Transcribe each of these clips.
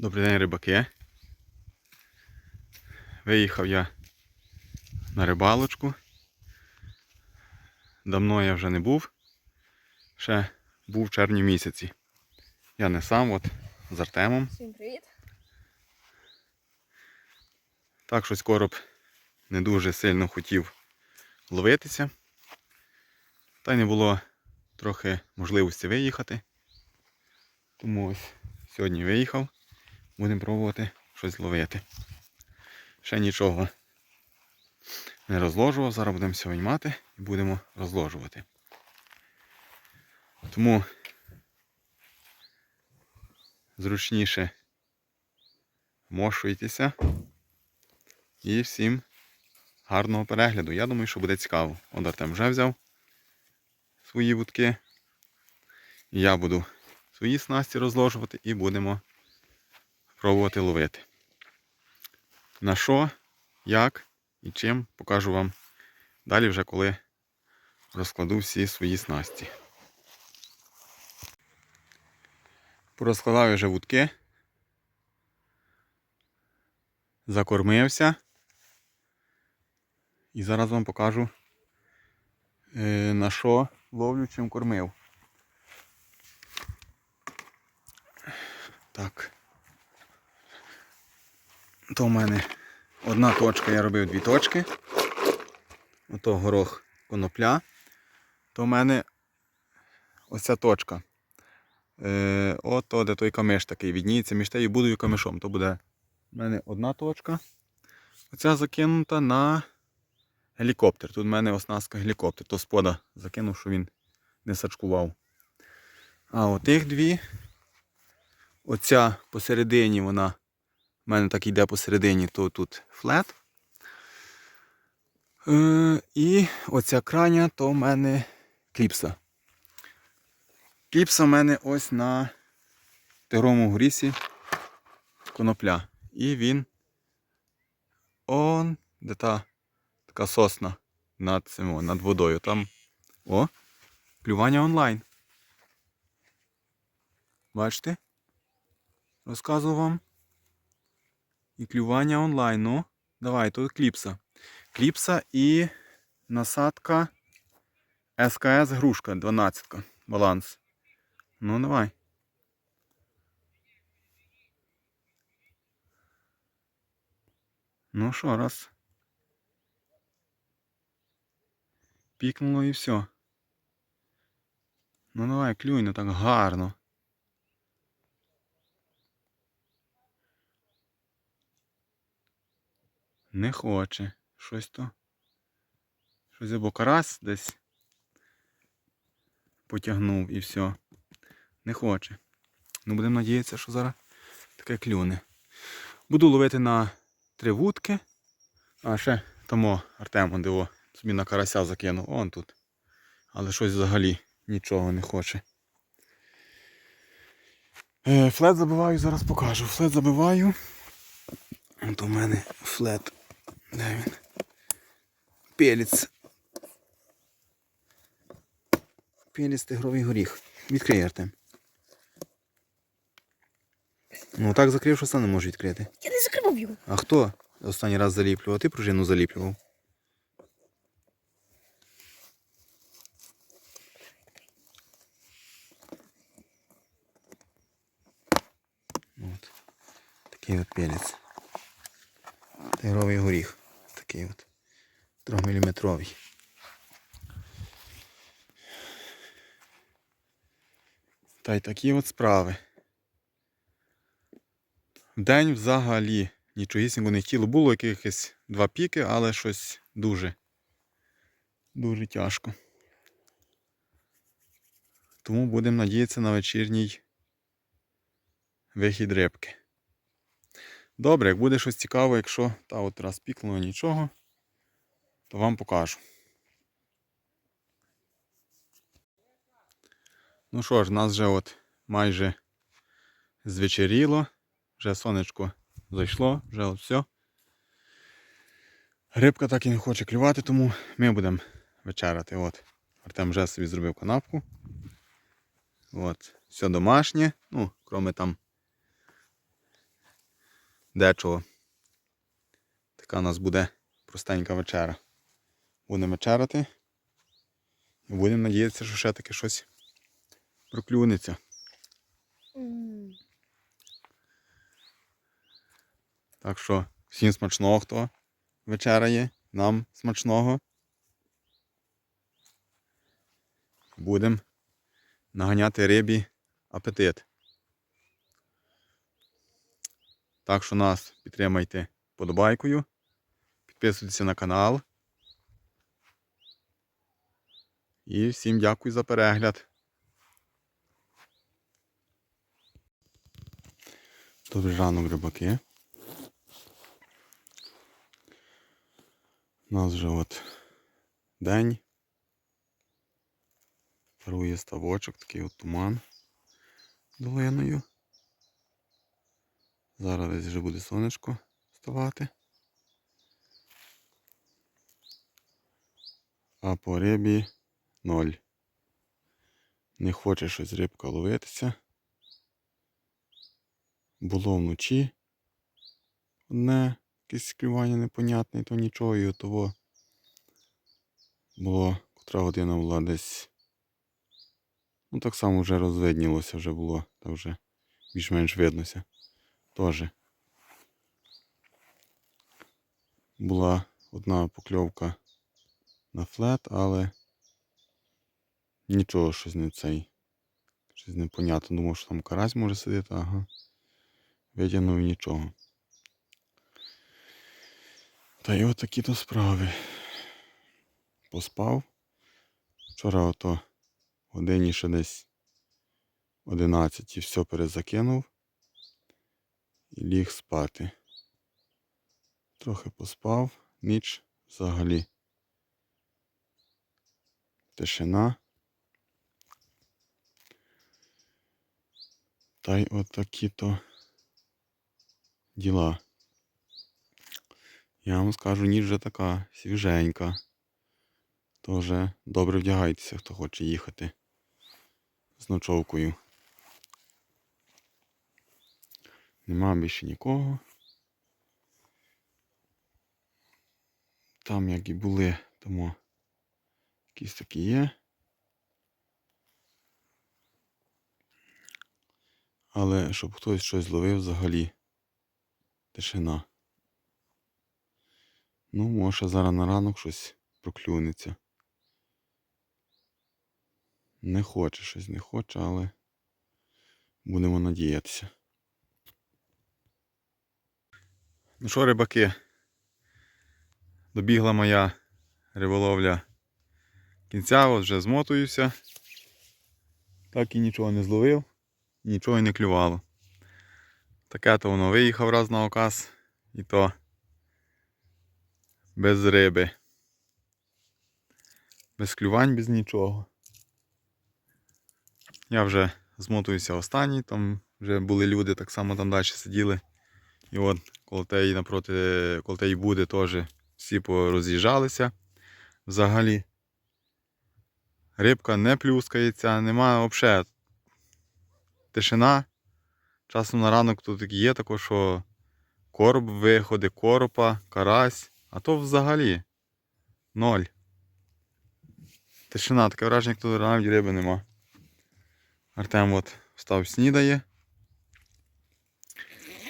Добрий день, рибаки. Виїхав я на рибалочку. Давно я вже не був. Ще був в червні місяці. Я не сам, от з Артемом. Всім привіт. Так щось короб не дуже сильно хотів ловитися. Та й не було трохи можливості виїхати. Тому ось сьогодні виїхав. Будемо пробувати щось ловити. Ще нічого не розложував, зараз будемо сьогодні мати і будемо розложувати. Тому зручніше мошуйтеся. І всім гарного перегляду. Я думаю, що буде цікаво. От Артем вже взяв свої вудки. Я буду свої снасті розложувати і будемо пробувати ловити. На що, як і чим покажу вам далі вже коли розкладу всі свої снасті. Порозкладав я вже вудки. Закормився. І зараз вам покажу е, на що ловлю, чим кормив. Так. То в мене одна точка, я робив дві точки. Ото горох конопля. То в мене оця точка. Е, ото де той камиш такий відніється між тею будою камишом. То буде в мене одна точка. Оця закинута на гелікоптер. Тут в мене оснастка гелікоптер. То спода закинув, що він не сачкував. А отих дві. Оця посередині вона в мене так йде посередині, то тут флет. Е, і оця крайня, то в мене кліпса. Кліпса в мене ось на тигровому грісі конопля. І він он, де та така сосна над цим, над водою. Там о, клювання онлайн. Бачите? Розказую вам. І клювання онлайн. Ну, давай, тут кліпса. Кліпса і насадка СКС грушка 12. Баланс. Ну, давай. Ну що, раз. Пікнуло і все. Ну давай, клюй, ну так гарно. Не хоче. Щось то. Щось або карась десь потягнув і все. Не хоче. Ну будемо надіятися, що зараз таке клюне. Буду ловити на три вудки. А ще тому Артем диво собі на карася закинув. Он тут. Але щось взагалі нічого не хоче. Е, Флет забиваю, зараз покажу. Флет забиваю. От у мене флет. Де він? Пелець. Пелець тигровий горіх. Відкрий Артем. Ну так закрив, що сам не можу відкрити. Я не закривав його. А хто останній раз заліплював? Ти пружину заліплював? От. Такий от пелець. Тигровий горіх. Такий от. 3-мм. Та й такі от справи. День взагалі нічогісінько не хотіло. Було якихось два піки, але щось дуже, дуже тяжко. Тому будемо надіятися на вечірній вихід рибки. Добре, як буде щось цікаве, якщо та от раз пікнуло нічого, то вам покажу. Ну що ж, нас вже от майже звечеріло. Вже сонечко зайшло, вже от все. Рибка так і не хоче клювати, тому ми будемо вечеряти. От. Артем вже собі зробив канапку. От. Все домашнє. Ну, кроме там дечого. Така у нас буде простенька вечера. Будемо вечеряти. І будемо надіятися, що ще таке щось проклюнеться. Так що всім смачного, хто вечеряє, нам смачного. Будемо наганяти рибі апетит. Так що нас підтримайте подобайкою, підписуйтеся на канал. І всім дякую за перегляд. Добрий ранок, рибаки. У нас вже от день. Парує ставочок, такий от туман долиною. Зараз десь вже буде сонечко вставати. А по рибі ноль. Не хоче щось рибка ловитися. Було вночі одне якесь клювання непонятне, то нічого і того. Було, котра година була десь. Ну так само вже розвиднілося вже було, так вже більш-менш виднося. Теж. Була одна покльовка на флет, але нічого щось не цей. Щось непонятно. Думав, що там карась може сидіти, ага. Витягнув нічого. Та й от такі то справи. Поспав. Вчора ото годині ще десь 11 і все перезакинув і ліг спати. Трохи поспав, ніч взагалі. Тишина. Та й от такі то діла. Я вам скажу, ніч вже така свіженька. Тоже добре вдягайтеся, хто хоче їхати з ночовкою. Нема більше нікого. Там як і були, тому якісь такі є. Але щоб хтось щось зловив взагалі. Тишина. Ну, може зараз на ранок щось проклюнеться. Не хоче щось, не хоче, але будемо надіятися. Ну що, рибаки? Добігла моя риболовля кінця, от вже змотуюся. Так і нічого не зловив, нічого і не клювало. Таке то воно виїхав раз на оказ і то без риби. Без клювань, без нічого. Я вже змотуюся останній, там вже були люди, так само там далі сиділи. І от коло теї напроти, коло теї буде теж всі пороз'їжджалися. Взагалі. Рибка не плюскається, немає взагалі тишина. Часом на ранок тут є також, що короб виходить, коропа, карась, а то взагалі ноль. Тишина, таке враження, як тут навіть риби нема. Артем от встав снідає.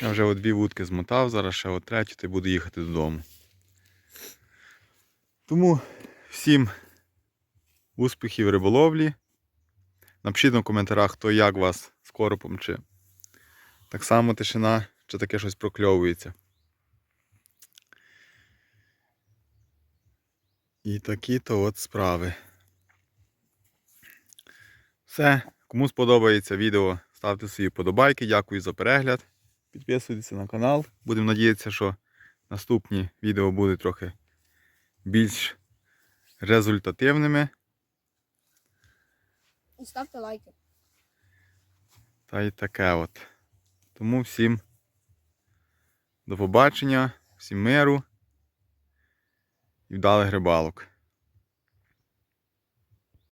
Я вже дві вудки змотав, зараз ще от третю, й буду їхати додому. Тому всім успіхів риболовлі. Напишіть в коментарях, хто як вас з коропом, так само тишина, чи таке щось прокльовується. І такі-то от справи. Все. Кому сподобається відео, ставте свої подобайки. Дякую за перегляд. Підписуйтесь на канал. Будемо надіятися, що наступні відео будуть трохи більш результативними. І ставте лайки. Та й таке от. Тому всім до побачення, всім миру і вдалих рибалок.